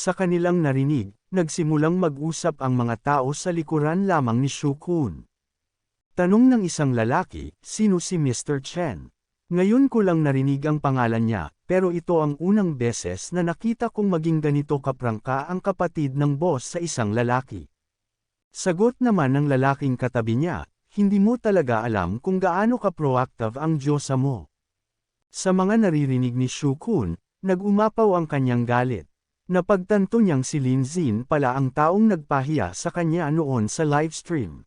Sa kanilang narinig, nagsimulang mag-usap ang mga tao sa likuran lamang ni Shukun. Tanong ng isang lalaki, sino si Mr. Chen? Ngayon ko lang narinig ang pangalan niya, pero ito ang unang beses na nakita kong maging ganito kaprangka ang kapatid ng boss sa isang lalaki. Sagot naman ng lalaking katabi niya, hindi mo talaga alam kung gaano ka-proactive ang Diyosa mo. Sa mga naririnig ni Shukun, nag-umapaw ang kanyang galit. Napagtanto niyang si Lin Zin pala ang taong nagpahiya sa kanya noon sa livestream.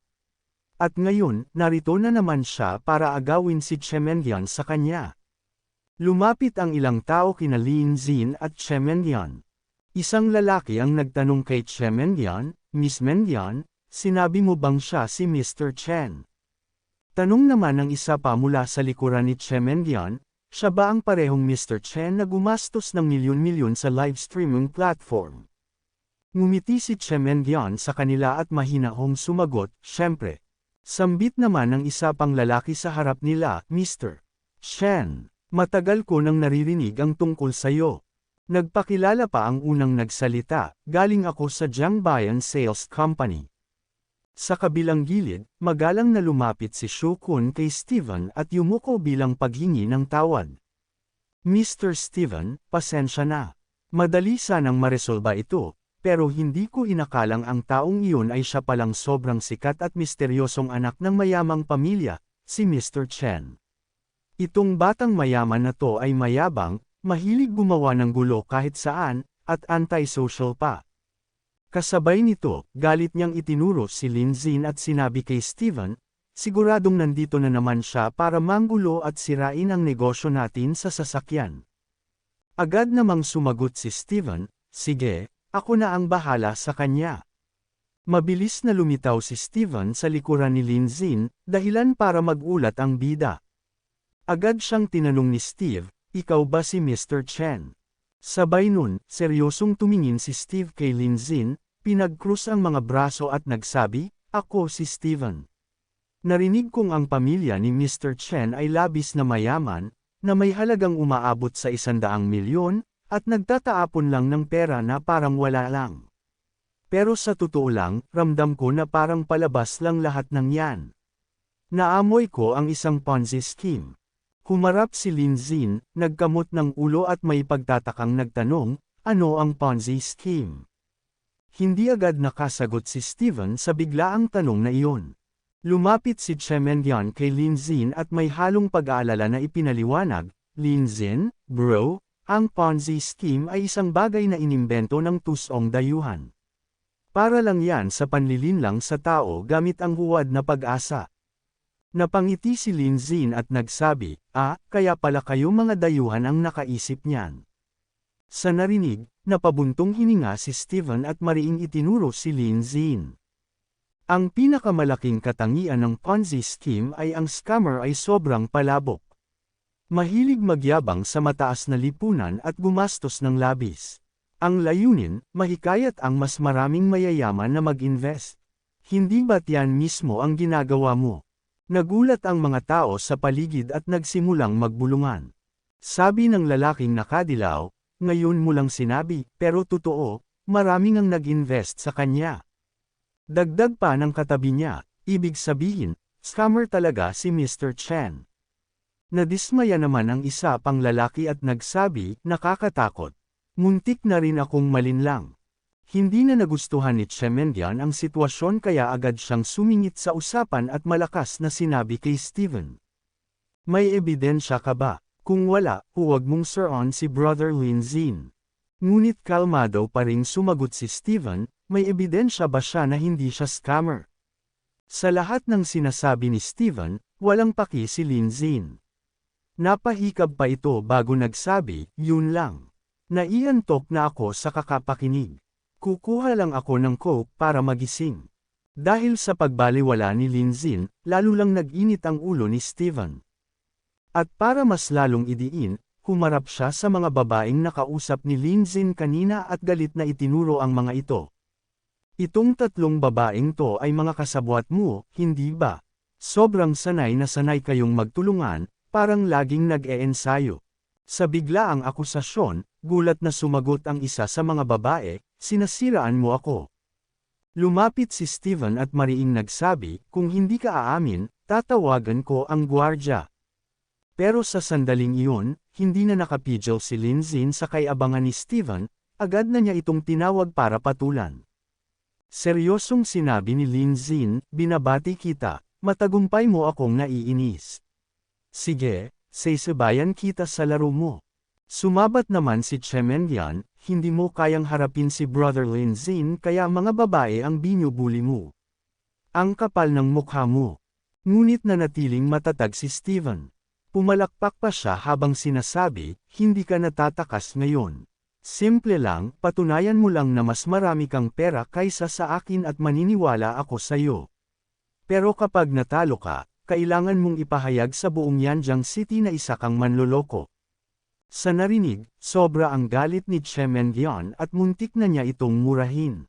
At ngayon, narito na naman siya para agawin si Chemengyan sa kanya. Lumapit ang ilang tao kina Lin Zin at Chemengyan. Isang lalaki ang nagtanong kay Chemengyan, Miss Mengyan, sinabi mo bang siya si Mr. Chen? Tanong naman ng isa pa mula sa likuran ni Chemengyan, siya ba ang parehong Mr. Chen na gumastos ng milyon-milyon sa live streaming platform? Ngumiti si Chemengyan sa kanila at mahinahong sumagot, syempre. Sambit naman ng isa pang lalaki sa harap nila, Mr. Chen, matagal ko nang naririnig ang tungkol sayo. Nagpakilala pa ang unang nagsalita, galing ako sa Jiangbayan Sales Company. Sa kabilang gilid, magalang na lumapit si Shukun kay Steven at yumuko bilang paghingi ng tawad. Mr. Steven, pasensya na. Madali sanang maresolba ito, pero hindi ko inakalang ang taong iyon ay siya palang sobrang sikat at misteryosong anak ng mayamang pamilya, si Mr. Chen. Itong batang mayaman na to ay mayabang, mahilig gumawa ng gulo kahit saan, at antisocial pa. Kasabay nito, galit niyang itinuro si Lin Zin at sinabi kay Steven, siguradong nandito na naman siya para manggulo at sirain ang negosyo natin sa sasakyan. Agad namang sumagot si Steven, sige, ako na ang bahala sa kanya. Mabilis na lumitaw si Steven sa likuran ni Lin Zin, dahilan para magulat ang bida. Agad siyang tinanong ni Steve, ikaw ba si Mr. Chen? Sabay nun, seryosong tumingin si Steve kay Lin Zin, pinagkrus ang mga braso at nagsabi, ako si Steven. Narinig kong ang pamilya ni Mr. Chen ay labis na mayaman, na may halagang umaabot sa isandaang milyon, at nagtataapon lang ng pera na parang wala lang. Pero sa totoo lang, ramdam ko na parang palabas lang lahat ng yan. Naamoy ko ang isang Ponzi scheme. Humarap si Lin Zin, nagkamot ng ulo at may pagtatakang nagtanong, ano ang Ponzi scheme? Hindi agad nakasagot si Steven sa biglaang tanong na iyon. Lumapit si Chemengyan kay Lin Zin at may halong pag-aalala na ipinaliwanag, Lin Zin, bro, ang Ponzi scheme ay isang bagay na inimbento ng tusong dayuhan. Para lang yan sa panlilinlang sa tao gamit ang huwad na pag-asa. Napangiti si Lin Zin at nagsabi, ah, kaya pala kayo mga dayuhan ang nakaisip niyan. Sa narinig, napabuntong hininga si Steven at mariing itinuro si Lin Zin. Ang pinakamalaking katangian ng Ponzi scheme ay ang scammer ay sobrang palabok. Mahilig magyabang sa mataas na lipunan at gumastos ng labis. Ang layunin, mahikayat ang mas maraming mayayaman na mag-invest. Hindi ba't yan mismo ang ginagawa mo? Nagulat ang mga tao sa paligid at nagsimulang magbulungan. Sabi ng lalaking nakadilaw, ngayon mo lang sinabi, pero totoo, maraming ang nag-invest sa kanya. Dagdag pa ng katabi niya, ibig sabihin, scammer talaga si Mr. Chen. Nadismaya naman ang isa pang lalaki at nagsabi, nakakatakot. Muntik na rin akong malinlang. Hindi na nagustuhan ni Chemengyan ang sitwasyon kaya agad siyang sumingit sa usapan at malakas na sinabi kay Steven. May ebidensya ka ba? Kung wala, huwag mong suron si Brother Lin Zin. Ngunit kalmado pa ring sumagot si Steven, may ebidensya ba siya na hindi siya scammer? Sa lahat ng sinasabi ni Steven, walang paki si Lin Zin. Napahikab pa ito bago nagsabi, yun lang. Naiantok na ako sa kakapakinig. Kukuha lang ako ng coke para magising. Dahil sa pagbaliwala ni Lin Zin, lalo lang nag-init ang ulo ni Steven. At para mas lalong idiin, humarap siya sa mga babaeng nakausap ni Lin Zin kanina at galit na itinuro ang mga ito. Itong tatlong babaeng to ay mga kasabwat mo, hindi ba? Sobrang sanay na sanay kayong magtulungan, parang laging nag-eensayo. Sa biglaang akusasyon, gulat na sumagot ang isa sa mga babae, sinasiraan mo ako. Lumapit si Steven at mariing nagsabi, kung hindi ka aamin, tatawagan ko ang gwardya. Pero sa sandaling iyon, hindi na nakapidyo si Linzin sa kaiabangan ni Steven, agad na niya itong tinawag para patulan. Seryosong sinabi ni Linzin, binabati kita, matagumpay mo akong naiinis. Sige, sasabayan kita sa laro mo. Sumabat naman si Chemengyan, hindi mo kayang harapin si Brother Linzin kaya mga babae ang binubuli mo. Ang kapal ng mukha mo. Ngunit nanatiling matatag si Steven. Pumalakpak pa siya habang sinasabi, hindi ka natatakas ngayon. Simple lang, patunayan mo lang na mas marami kang pera kaysa sa akin at maniniwala ako sa iyo. Pero kapag natalo ka, kailangan mong ipahayag sa buong Yanjiang City na isa kang manloloko. Sa narinig, sobra ang galit ni Chemengyan at muntik na niya itong murahin.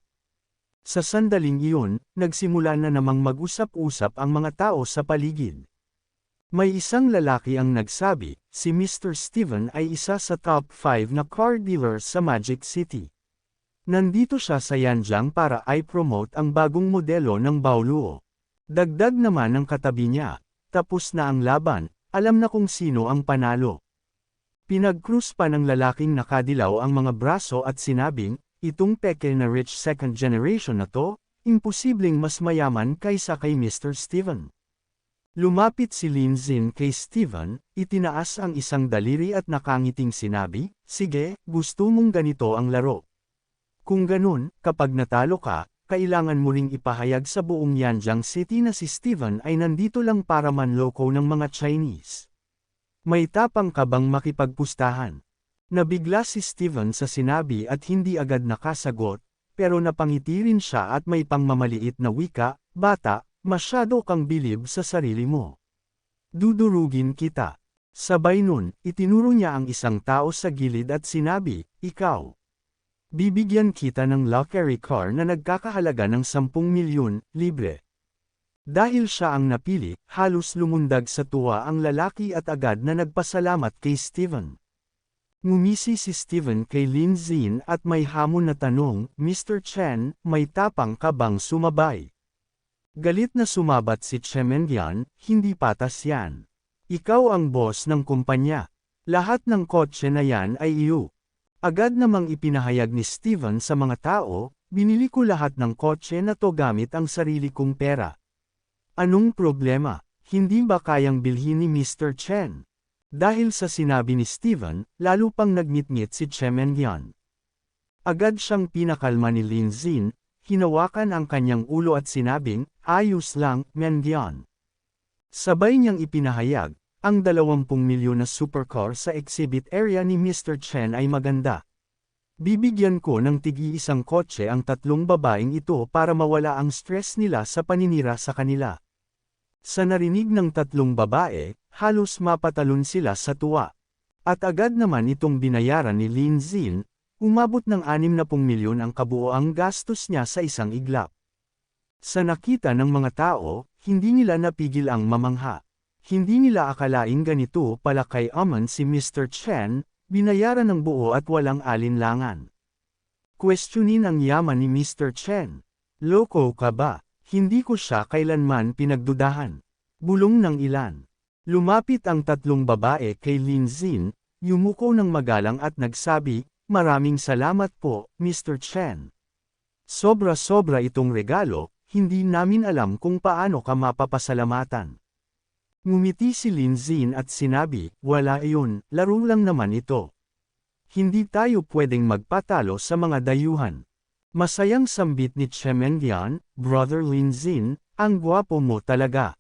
Sa sandaling iyon, nagsimula na namang mag-usap-usap ang mga tao sa paligid. May isang lalaki ang nagsabi, si Mr. Steven ay isa sa top 5 na car dealer sa Magic City. Nandito siya sa Yanjiang para i-promote ang bagong modelo ng Baoluo. Dagdag naman ng katabi niya, tapos na ang laban, alam na kung sino ang panalo. Pinag-cruise pa ng lalaking nakadilaw ang mga braso at sinabing, itong peke na rich second generation na to, imposibleng mas mayaman kaysa kay Mr. Steven. Lumapit si Lin Zin kay Steven, itinaas ang isang daliri at nakangiting sinabi, Sige, gusto mong ganito ang laro. Kung ganun, kapag natalo ka, kailangan mo ring ipahayag sa buong Yanjiang City na si Steven ay nandito lang para manloko ng mga Chinese. May tapang ka bang makipagpustahan? Nabigla si Steven sa sinabi at hindi agad nakasagot, pero napangiti rin siya at may pangmamaliit na wika, bata, masyado kang bilib sa sarili mo. Dudurugin kita. Sabay nun, itinuro niya ang isang tao sa gilid at sinabi, ikaw. Bibigyan kita ng luxury car na nagkakahalaga ng 10 milyon, libre. Dahil siya ang napili, halos lumundag sa tuwa ang lalaki at agad na nagpasalamat kay Steven. Ngumisi si Steven kay Lin Zin at may hamon na tanong, Mr. Chen, may tapang ka bang sumabay? Galit na sumabat si Chemengyan, hindi patas yan. Ikaw ang boss ng kumpanya. Lahat ng kotse na yan ay iyo. Agad namang ipinahayag ni Steven sa mga tao, binili ko lahat ng kotse na to gamit ang sarili kong pera. Anong problema? Hindi ba kayang bilhin ni Mr. Chen? Dahil sa sinabi ni Steven, lalo pang nagngit-ngit si Chemengyan. Agad siyang pinakalma ni Lin Zin, hinawakan ang kanyang ulo at sinabing, ayos lang, Mengyan. Sabay niyang ipinahayag, ang 20 milyon na supercar sa exhibit area ni Mr. Chen ay maganda. Bibigyan ko ng tigi-isang kotse ang tatlong babaeng ito para mawala ang stress nila sa paninira sa kanila. Sa narinig ng tatlong babae, halos mapatalon sila sa tuwa. At agad naman itong binayaran ni Lin Zin, umabot ng 60 milyon ang kabuoang gastos niya sa isang iglap. Sa nakita ng mga tao, hindi nila napigil ang mamangha. Hindi nila akalaing ganito pala kay Amon si Mr. Chen, binayaran ng buo at walang alinlangan. Questionin ang yaman ni Mr. Chen. Loko ka ba? Hindi ko siya kailanman pinagdudahan. Bulong ng ilan. Lumapit ang tatlong babae kay Lin Zin, yumuko ng magalang at nagsabi, Maraming salamat po, Mr. Chen. Sobra-sobra itong regalo, hindi namin alam kung paano ka mapapasalamatan. Ngumiti si Lin Zin at sinabi, wala iyon, laro lang naman ito. Hindi tayo pwedeng magpatalo sa mga dayuhan. Masayang sambit ni Chemengyan, Brother Lin Zin, ang gwapo mo talaga.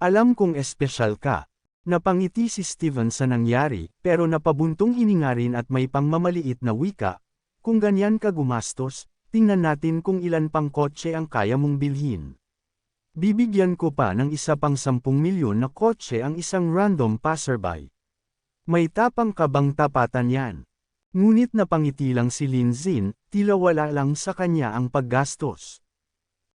Alam kong espesyal ka. Napangiti si Steven sa nangyari, pero napabuntong hininga rin at may pangmamaliit na wika, kung ganyan ka gumastos, tingnan natin kung ilan pang kotse ang kaya mong bilhin. Bibigyan ko pa ng isa pang 10 milyon na kotse ang isang random passerby. May tapang ka bang tapatan yan? Ngunit napangiti lang si Lin Zin, tila wala lang sa kanya ang paggastos.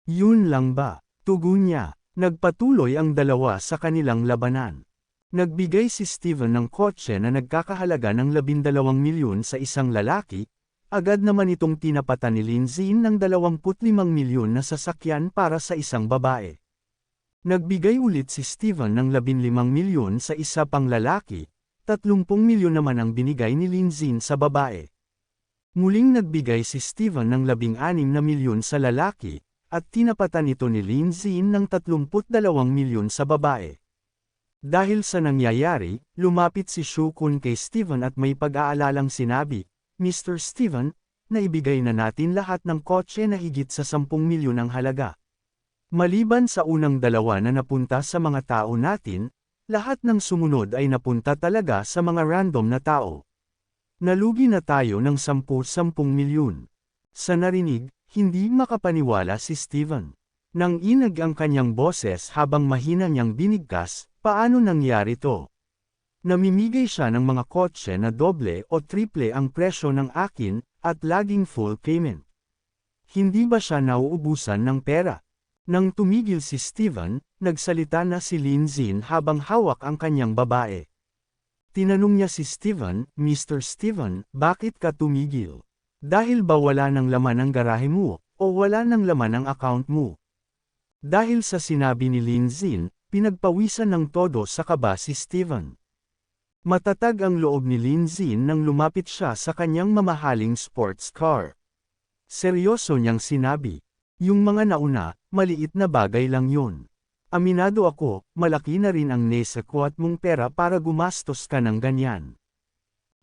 Yun lang ba? Tugon niya, nagpatuloy ang dalawa sa kanilang labanan. Nagbigay si Steven ng kotse na nagkakahalaga ng 12 milyon sa isang lalaki, agad naman itong tinapatan ni Lindsay ng 25 milyon na sasakyan para sa isang babae. Nagbigay ulit si Steven ng 15 milyon sa isa pang lalaki, 30 milyon naman ang binigay ni Lindsay sa babae. Muling nagbigay si Steven ng 16 na milyon sa lalaki, at tinapatan ito ni Lindsay ng 32 milyon sa babae. Dahil sa nangyayari, lumapit si Shukun kay Steven at may pag-aalalang sinabi, Mr. Steven, naibigay na natin lahat ng kotse na higit sa 10 milyon ang halaga. Maliban sa unang dalawa na napunta sa mga tao natin, lahat ng sumunod ay napunta talaga sa mga random na tao. Nalugi na tayo ng 10-10 milyon. Sa narinig, hindi makapaniwala si Steven. Nang inag ang kanyang boses habang mahina niyang binigkas, paano nangyari to? Namimigay siya ng mga kotse na doble o triple ang presyo ng akin, at laging full payment. Hindi ba siya nauubusan ng pera? Nang tumigil si Steven, nagsalita na si Linzin habang hawak ang kanyang babae. Tinanong niya si Steven, Mr. Steven, bakit ka tumigil? Dahil ba wala ng laman ang garahe mo, o wala ng laman ang account mo? Dahil sa sinabi ni Linzin, pinagpawisan ng todo sa kaba si Steven. Matatag ang loob ni Linzin nang lumapit siya sa kanyang mamahaling sports car. Seryoso niyang sinabi, yung mga nauna, maliit na bagay lang yun. Aminado ako, malaki na rin ang nesakwat mong pera para gumastos ka ng ganyan.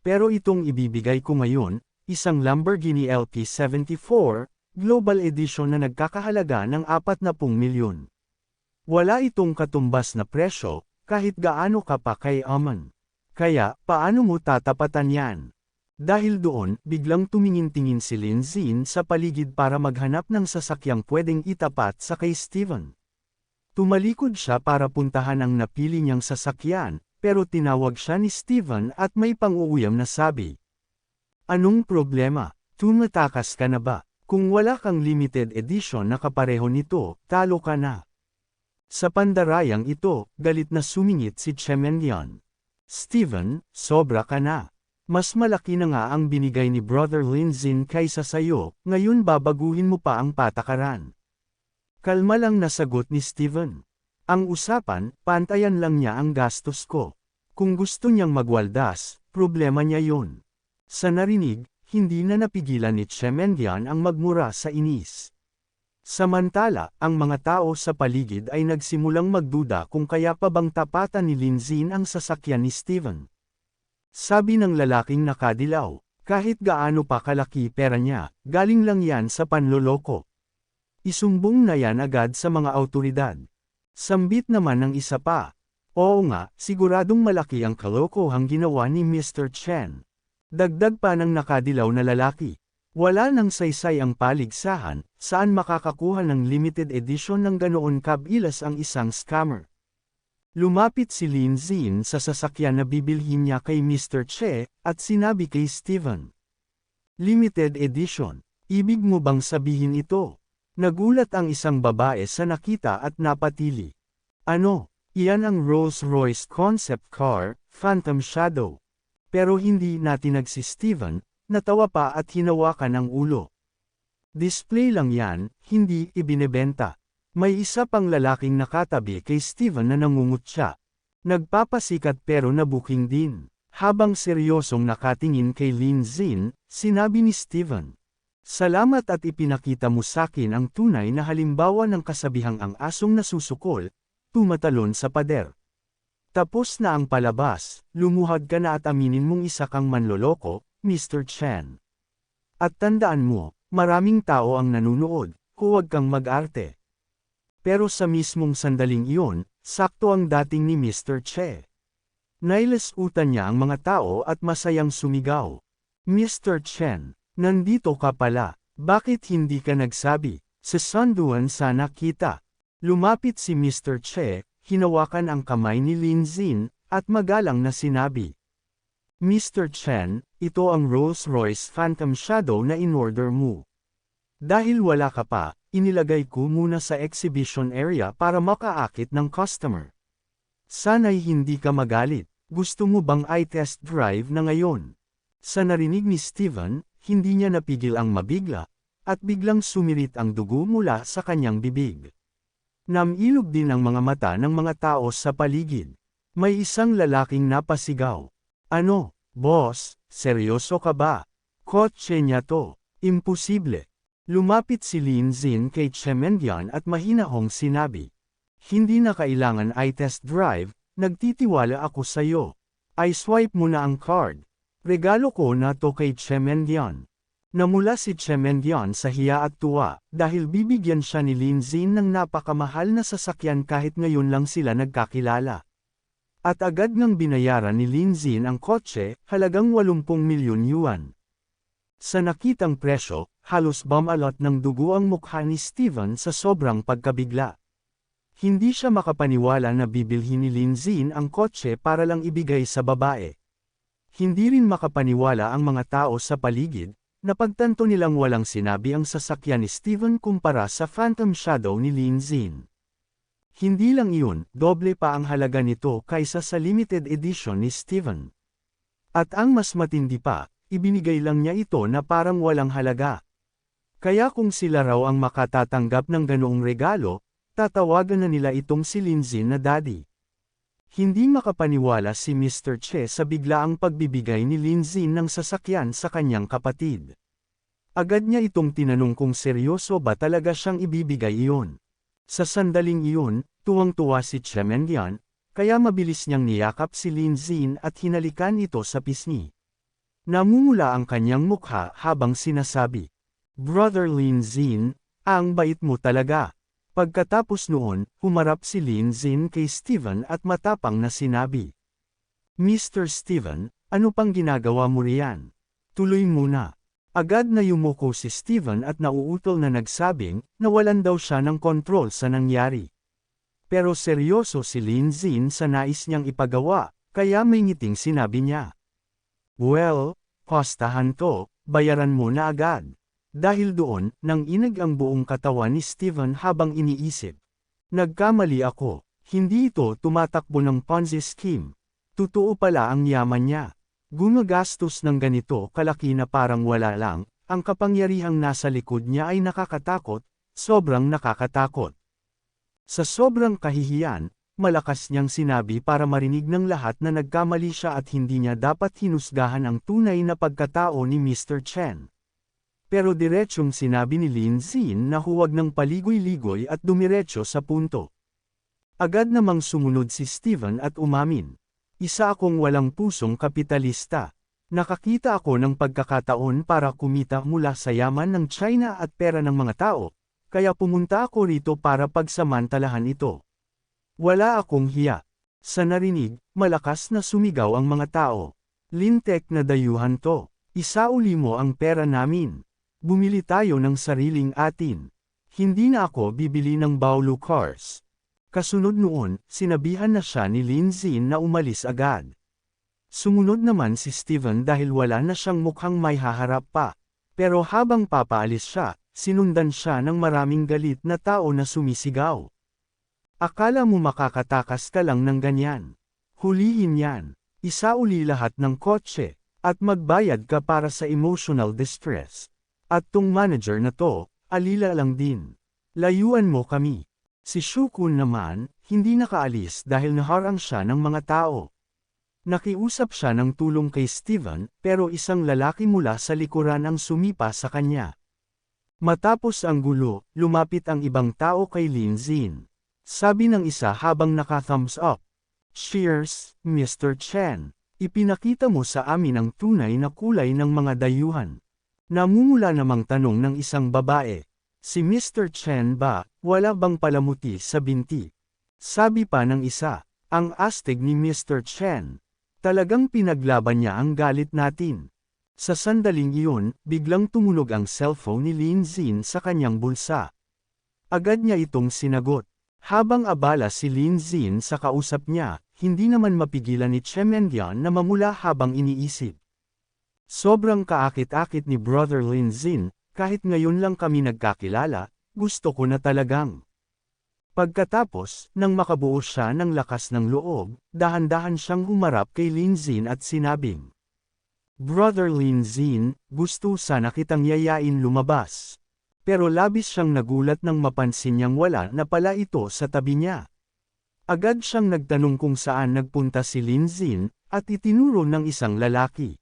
Pero itong ibibigay ko ngayon, isang Lamborghini LP74, Global Edition na nagkakahalaga ng 40 milyon. Wala itong katumbas na presyo, kahit gaano ka pa kay Aman. Kaya, paano mo tatapatan yan? Dahil doon, biglang tumingin-tingin si Linzin sa paligid para maghanap ng sasakyang pwedeng itapat sa kay Steven. Tumalikod siya para puntahan ang napili niyang sasakyan, pero tinawag siya ni Steven at may pang-uuyam na sabi. Anong problema? Tumatakas ka na ba? Kung wala kang limited edition na kapareho nito, talo ka na. Sa pandarayang ito, galit na sumingit si Chemenyan. Steven, sobra ka na. Mas malaki na nga ang binigay ni Brother Linzin kaysa sayo, ngayon babaguhin mo pa ang patakaran. Kalma lang nasagot ni Steven. Ang usapan, pantayan lang niya ang gastos ko. Kung gusto niyang magwaldas, problema niya yon. Sa narinig, hindi na napigilan ni Chemendian ang magmura sa inis. Samantala, ang mga tao sa paligid ay nagsimulang magduda kung kaya pa bang tapatan ni Linzin ang sasakyan ni Steven. Sabi ng lalaking nakadilaw, kahit gaano pa kalaki pera niya, galing lang yan sa panloloko. Isumbong na yan agad sa mga autoridad. Sambit naman ng isa pa. Oo nga, siguradong malaki ang kalokohang ginawa ni Mr. Chen. Dagdag pa ng nakadilaw na lalaki. Wala nang saysay ang paligsahan, saan makakakuha ng limited edition ng ganoon kabilas ang isang scammer. Lumapit si Lin Zin sa sasakyan na bibilhin niya kay Mr. Che, at sinabi kay Steven. Limited edition, ibig mo bang sabihin ito? Nagulat ang isang babae sa nakita at napatili. Ano, iyan ang Rolls-Royce concept car, Phantom Shadow. Pero hindi natinag si Steven, natawa pa at hinawakan ang ulo. Display lang yan, hindi ibinebenta. May isa pang lalaking nakatabi kay Steven na nangungutya. Nagpapasikat pero nabuking din. Habang seryosong nakatingin kay Lin Zin, sinabi ni Steven. Salamat at ipinakita mo sakin ang tunay na halimbawa ng kasabihang ang asong nasusukol, tumatalon sa pader. Tapos na ang palabas, lumuhad ka na at aminin mong isa kang manloloko, Mr. Chen. At tandaan mo, maraming tao ang nanunood, huwag kang mag-arte. Pero sa mismong sandaling iyon, sakto ang dating ni Mr. Che. Nailesutan niya ang mga tao at masayang sumigaw. Mr. Chen, nandito ka pala, bakit hindi ka nagsabi? Sa sanduan sana kita. Lumapit si Mr. Che, hinawakan ang kamay ni Lin Zin, at magalang na sinabi. Mr. Chen, ito ang Rolls-Royce Phantom Shadow na in-order mo. Dahil wala ka pa, inilagay ko muna sa exhibition area para makaakit ng customer. Sana'y hindi ka magalit. Gusto mo bang i-test drive na ngayon? Sa narinig ni Steven, hindi niya napigil ang mabigla, at biglang sumirit ang dugo mula sa kanyang bibig. Namilog din ang mga mata ng mga tao sa paligid. May isang lalaking napasigaw. Ano, boss, seryoso ka ba? Kotse niya to. Imposible. Lumapit si Lin Zin kay Chemendyan at mahinahong sinabi. Hindi na kailangan i-test drive, nagtitiwala ako sa'yo. I-swipe mo na ang card. Regalo ko na to kay Chemendyan. Namula si Chemendyan sa hiya at tuwa, dahil bibigyan siya ni Lin Zin ng napakamahal na sasakyan kahit ngayon lang sila nagkakilala. At agad ngang binayaran ni Lin Zin ang kotse, halagang 80 milyon yuan. Sa nakitang presyo, halos bumalot ng dugo ang mukha ni Steven sa sobrang pagkabigla. Hindi siya makapaniwala na bibilhin ni Lin Zin ang kotse para lang ibigay sa babae. Hindi rin makapaniwala ang mga tao sa paligid, Napagtanto nilang walang sinabi ang sasakyan ni Steven kumpara sa Phantom Shadow ni Lin Zin. Hindi lang iyon, doble pa ang halaga nito kaysa sa limited edition ni Steven. At ang mas matindi pa, ibinigay lang niya ito na parang walang halaga. Kaya kung sila raw ang makatatanggap ng ganoong regalo, tatawagan na nila itong si Lin Zin na daddy. Hindi makapaniwala si Mr. Che sa biglaang pagbibigay ni Lin Zin ng sasakyan sa kanyang kapatid. Agad niya itong tinanong kung seryoso ba talaga siyang ibibigay iyon. Sa sandaling iyon, tuwang-tuwa si Che Mengyan, kaya mabilis niyang niyakap si Lin Zin at hinalikan ito sa pisngi. Namumula ang kanyang mukha habang sinasabi, Brother Lin Zin, ang bait mo talaga. Pagkatapos noon, humarap si Lin Zin kay Steven at matapang na sinabi. Mr. Steven, ano pang ginagawa mo riyan? Tuloy muna. Agad na yumuko si Steven at nauutol na nagsabing, nawalan daw siya ng kontrol sa nangyari. Pero seryoso si Lin Zin sa nais niyang ipagawa, kaya may ngiting sinabi niya. Well, kostahan to, bayaran mo na agad. Dahil doon, nang inag ang buong katawan ni Steven habang iniisip. Nagkamali ako, hindi ito tumatakbo ng Ponzi scheme. Totoo pala ang yaman niya. Gumagastos ng ganito kalaki na parang wala lang, ang kapangyarihang nasa likod niya ay nakakatakot, sobrang nakakatakot. Sa sobrang kahihiyan, malakas niyang sinabi para marinig ng lahat na nagkamali siya at hindi niya dapat hinusgahan ang tunay na pagkatao ni Mr. Chen. Pero diretsyong sinabi ni Lin Zin na huwag ng paligoy-ligoy at dumiretso sa punto. Agad namang sumunod si Steven at umamin. Isa akong walang pusong kapitalista. Nakakita ako ng pagkakataon para kumita mula sa yaman ng China at pera ng mga tao, kaya pumunta ako rito para pagsamantalahan ito. Wala akong hiya. Sa narinig, malakas na sumigaw ang mga tao. Lintek na dayuhan to. Isauli mo ang pera namin. Bumili tayo ng sariling atin. Hindi na ako bibili ng Baulu cars. Kasunod noon, sinabihan na siya ni Lin Zin na umalis agad. Sumunod naman si Steven dahil wala na siyang mukhang may haharap pa. Pero habang papaalis siya, sinundan siya ng maraming galit na tao na sumisigaw. Akala mo makakatakas ka lang ng ganyan. Hulihin yan. Isauli lahat ng kotse, at magbayad ka para sa emotional distress. At tong manager na to, alila lang din. Layuan mo kami. Si Shukun naman, hindi nakaalis dahil naharang siya ng mga tao. Nakiusap siya ng tulong kay Steven, pero isang lalaki mula sa likuran ang sumipa sa kanya. Matapos ang gulo, lumapit ang ibang tao kay Lin Zin. Sabi ng isa habang naka-thumbs up. Cheers, Mr. Chen. Ipinakita mo sa amin ang tunay na kulay ng mga dayuhan. Namumula namang tanong ng isang babae. Si Mr. Chen ba, wala bang palamuti sa binti? Sabi pa ng isa, ang astig ni Mr. Chen. Talagang pinaglaban niya ang galit natin. Sa sandaling iyon, biglang tumunog ang cellphone ni Lin Zin sa kanyang bulsa. Agad niya itong sinagot. Habang abala si Lin Zin sa kausap niya, hindi naman mapigilan ni Chemendyan na mamula habang iniisip. Sobrang kaakit-akit ni Brother Lin Zin, kahit ngayon lang kami nagkakilala, gusto ko na talagang. Pagkatapos, nang makabuo siya ng lakas ng loob, dahan-dahan siyang humarap kay Linzin at sinabing, Brother Linzin, gusto sana kitang yayain lumabas. Pero labis siyang nagulat nang mapansin niyang wala na pala ito sa tabi niya. Agad siyang nagtanong kung saan nagpunta si Linzin, at itinuro ng isang lalaki.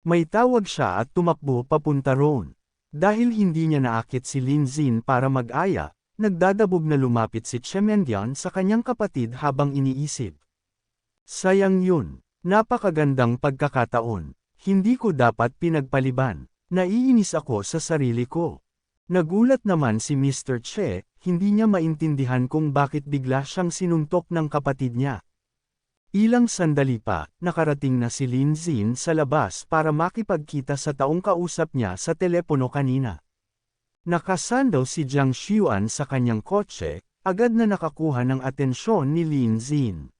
May tawag siya at tumakbo papunta roon. Dahil hindi niya naakit si Linzin para mag-aya, nagdadabog na lumapit si Chemendyan sa kanyang kapatid habang iniisip. Sayang yun, napakagandang pagkakataon. Hindi ko dapat pinagpaliban. Naiinis ako sa sarili ko. Nagulat naman si Mr. Che, hindi niya maintindihan kung bakit bigla siyang sinuntok ng kapatid niya. Ilang sandali pa, nakarating na si Lin Zin sa labas para makipagkita sa taong kausap niya sa telepono kanina. Nakasando si Jiang Xiuan sa kanyang kotse, agad na nakakuha ng atensyon ni Lin Zin.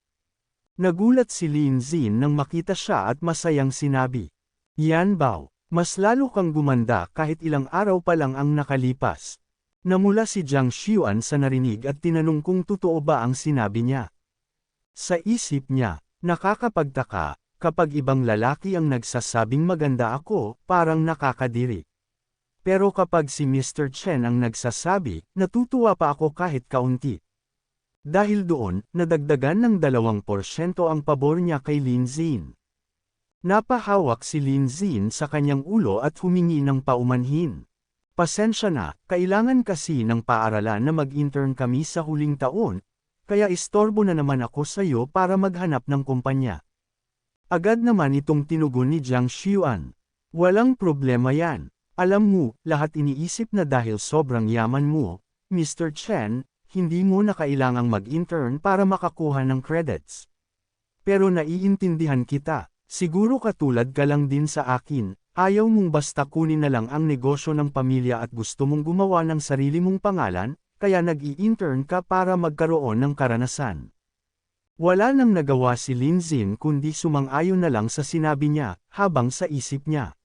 Nagulat si Lin Zin nang makita siya at masayang sinabi, Yan Bao, mas lalo kang gumanda kahit ilang araw pa lang ang nakalipas. Namula si Jiang Xiuan sa narinig at tinanong kung totoo ba ang sinabi niya. Sa isip niya, nakakapagtaka, kapag ibang lalaki ang nagsasabing maganda ako, parang nakakadiri. Pero kapag si Mr. Chen ang nagsasabi, natutuwa pa ako kahit kaunti. Dahil doon, nadagdagan ng 2% ang pabor niya kay Lin Zin. Napahawak si Lin Zin sa kanyang ulo at humingi ng paumanhin. Pasensya na, kailangan kasi ng paaralan na mag-intern kami sa huling taon, kaya istorbo na naman ako sa iyo para maghanap ng kumpanya. Agad naman itong tinugon ni Jiang Xiuan. Walang problema yan. Alam mo, lahat iniisip na dahil sobrang yaman mo, Mr. Chen, hindi mo na kailangang mag-intern para makakuha ng credits. Pero naiintindihan kita, siguro katulad ka lang din sa akin, ayaw mong basta kunin na lang ang negosyo ng pamilya at gusto mong gumawa ng sarili mong pangalan, kaya nag-i-intern ka para magkaroon ng karanasan. Wala nang nagawa si Linzin kundi sumang-ayon na lang sa sinabi niya, habang sa isip niya.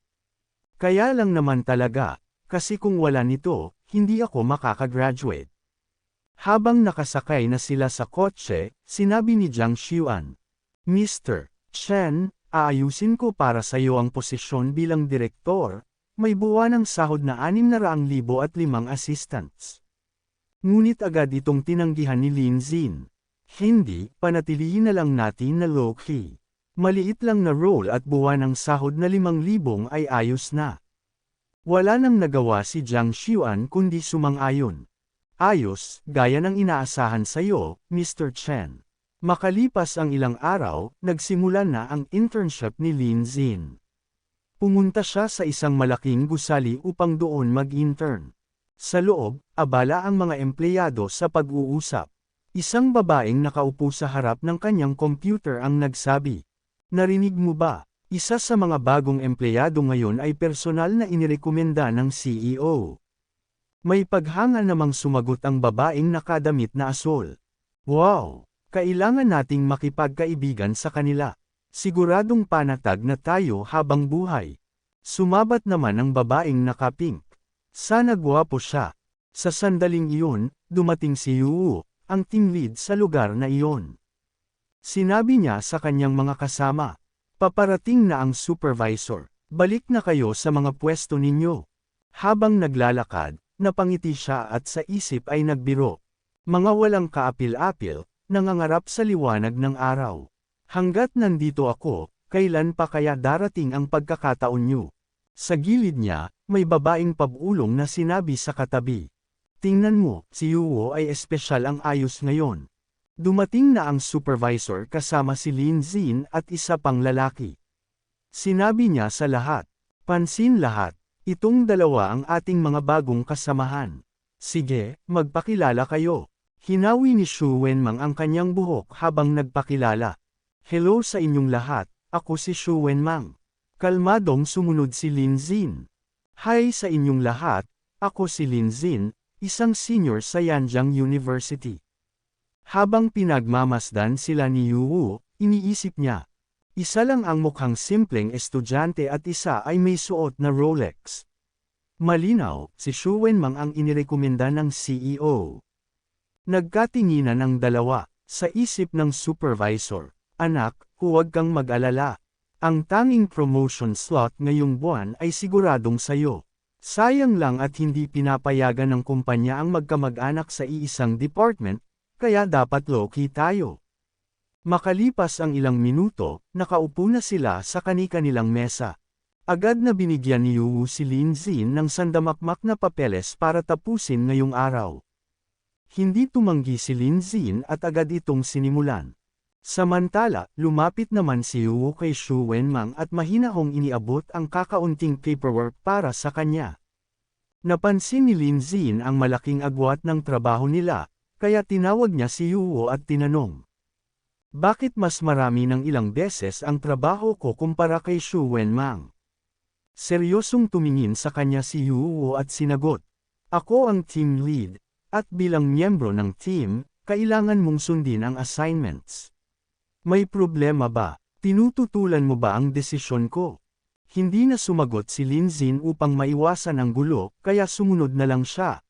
Kaya lang naman talaga, kasi kung wala nito, hindi ako makakagraduate. Habang nakasakay na sila sa kotse, sinabi ni Jiang Xiuan, Mr. Chen, aayusin ko para sa iyo ang posisyon bilang direktor, may buwan ng sahod na 600,000 at limang assistants. Ngunit agad itong tinanggihan ni Lin Zin. Hindi, panatilihin na lang natin na low-key. Maliit lang na role at buwan ng sahod na 5,000 ay ayos na. Wala nang nagawa si Jiang Xiuan kundi sumang-ayon. Ayos, gaya ng inaasahan sa iyo, Mr. Chen. Makalipas ang ilang araw, nagsimula na ang internship ni Lin Zin. Pumunta siya sa isang malaking gusali upang doon mag-intern. Sa loob, abala ang mga empleyado sa pag-uusap. Isang babaeng nakaupo sa harap ng kanyang computer ang nagsabi. Narinig mo ba? Isa sa mga bagong empleyado ngayon ay personal na inirekomenda ng CEO. May paghanga namang sumagot ang babaeng nakadamit na asol. Wow! Kailangan nating makipagkaibigan sa kanila. Siguradong panatag na tayo habang buhay. Sumabat naman ang babaeng nakapink. Sana gwapo siya. Sa sandaling iyon, dumating si Yu, ang team lead sa lugar na iyon. Sinabi niya sa kanyang mga kasama, paparating na ang supervisor, balik na kayo sa mga pwesto ninyo. Habang naglalakad, napangiti siya at sa isip ay nagbiro. Mga walang kaapil-apil, nangangarap sa liwanag ng araw. Hanggat nandito ako, kailan pa kaya darating ang pagkakataon niyo? Sa gilid niya, may babaeng pabulong na sinabi sa katabi. Tingnan mo, si Yuo ay espesyal ang ayos ngayon. Dumating na ang supervisor kasama si Lin Zin at isa pang lalaki. Sinabi niya sa lahat, pansin lahat, itong dalawa ang ating mga bagong kasamahan. Sige, magpakilala kayo. Hinawi ni Shu Wenmang ang kanyang buhok habang nagpakilala. Hello sa inyong lahat, ako si Shu Wenmang. Kalmadong sumunod si Lin Zin. Hi sa inyong lahat, ako si Lin Zin, isang senior sa Yanjiang University. Habang pinagmamasdan sila ni Yu Wu, iniisip niya. Isa lang ang mukhang simpleng estudyante at isa ay may suot na Rolex. Malinaw, si Shu Wenmang ang inirekomenda ng CEO. Nagkatinginan ang dalawa, sa isip ng supervisor. Anak, huwag kang mag-alala. Ang tanging promotion slot ngayong buwan ay siguradong sayo. Sayang lang at hindi pinapayagan ng kumpanya ang magkamag-anak sa iisang department, kaya dapat low-key tayo. Makalipas ang ilang minuto, nakaupo na sila sa kani-kanilang mesa. Agad na binigyan ni Yu si Lin Zin ng sandamakmak na papeles para tapusin ngayong araw. Hindi tumanggi si Lin Zin at agad itong sinimulan. Samantala, lumapit naman si Yu kay Shu Wenmang at mahinahong iniabot ang kakaunting paperwork para sa kanya. Napansin ni Lin Zin ang malaking agwat ng trabaho nila, kaya tinawag niya si Yu at tinanong. Bakit mas marami ng ilang beses ang trabaho ko kumpara kay Shu Wenmang? Seryosong tumingin sa kanya si Yu at sinagot. Ako ang team lead, at bilang miyembro ng team, kailangan mong sundin ang assignments. May problema ba? Tinututulan mo ba ang desisyon ko? Hindi na sumagot si Linzin upang maiwasan ang gulo, kaya sumunod na lang siya.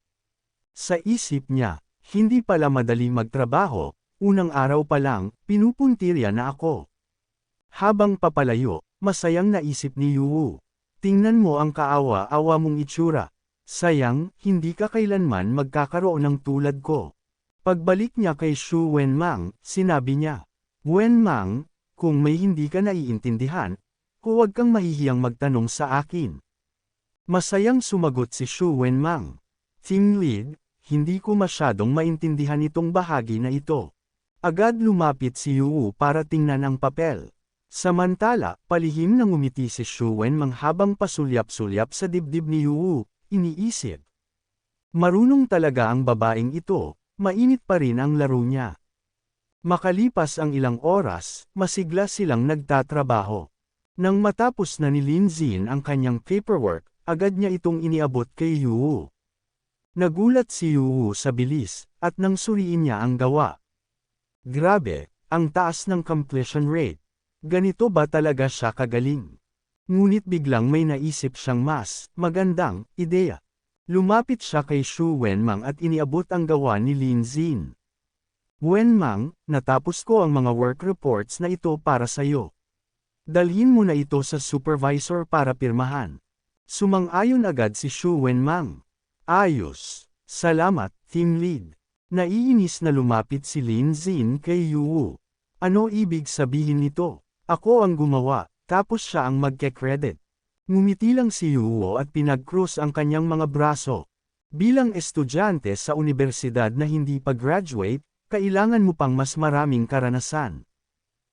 Sa isip niya, hindi pala madali magtrabaho, unang araw pa lang, pinupuntirya na ako. Habang papalayo, masayang naisip ni Yu. Tingnan mo ang kaawa-awa mong itsura. Sayang, hindi ka kailanman magkakaroon ng tulad ko. Pagbalik niya kay Shu Wenmang, sinabi niya, Wenmang, kung may hindi ka naiintindihan, huwag kang mahihiyang magtanong sa akin. Masayang sumagot si Shu Wenmang. Team lead, hindi ko masyadong maintindihan itong bahagi na ito. Agad lumapit si Yu para tingnan ang papel. Samantala, palihim nang umiti si Shu Wenmang habang pasulyap-sulyap sa dibdib ni Yu, iniisip. Marunong talaga ang babaeng ito, mainit pa rin ang laro niya. Makalipas ang ilang oras, masigla silang nagtatrabaho. Nang matapos na ni Lin Zin ang kanyang paperwork, agad niya itong iniabot kay Yu. Nagulat si Yu sa bilis, at nang suriin niya ang gawa. Grabe, ang taas ng completion rate. Ganito ba talaga siya kagaling? Ngunit biglang may naisip siyang mas magandang ideya. Lumapit siya kay Shu Wenmang at iniabot ang gawa ni Lin Zin. Wenmang, natapos ko ang mga work reports na ito para sa iyo. Dalhin mo na ito sa supervisor para pirmahan. Sumang-ayon agad si Shu Wenmang. Ayos. Salamat, team lead. Naiinis na lumapit si Lin Zin kay Yu. Ano ibig sabihin nito? Ako ang gumawa, tapos siya ang magke-credit. Ngumiti lang si Yuo at pinag-cross ang kanyang mga braso. Bilang estudyante sa universidad na hindi pa graduate, kailangan mo pang mas maraming karanasan.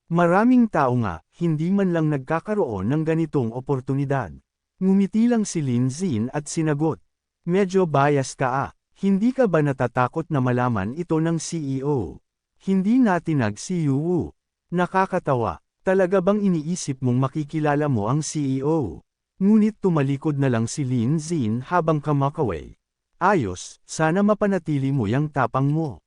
Maraming tao nga, hindi man lang nagkakaroon ng ganitong oportunidad. Ngumiti lang si Lin Zin at sinagot. Medyo bias ka ah, hindi ka ba natatakot na malaman ito ng CEO? Hindi natinag si Yu. Nakakatawa, Talaga bang iniisip mong makikilala mo ang CEO? Ngunit tumalikod na lang si Lin Zin habang kamakaway. Ayos, sana mapanatili mo yang tapang mo.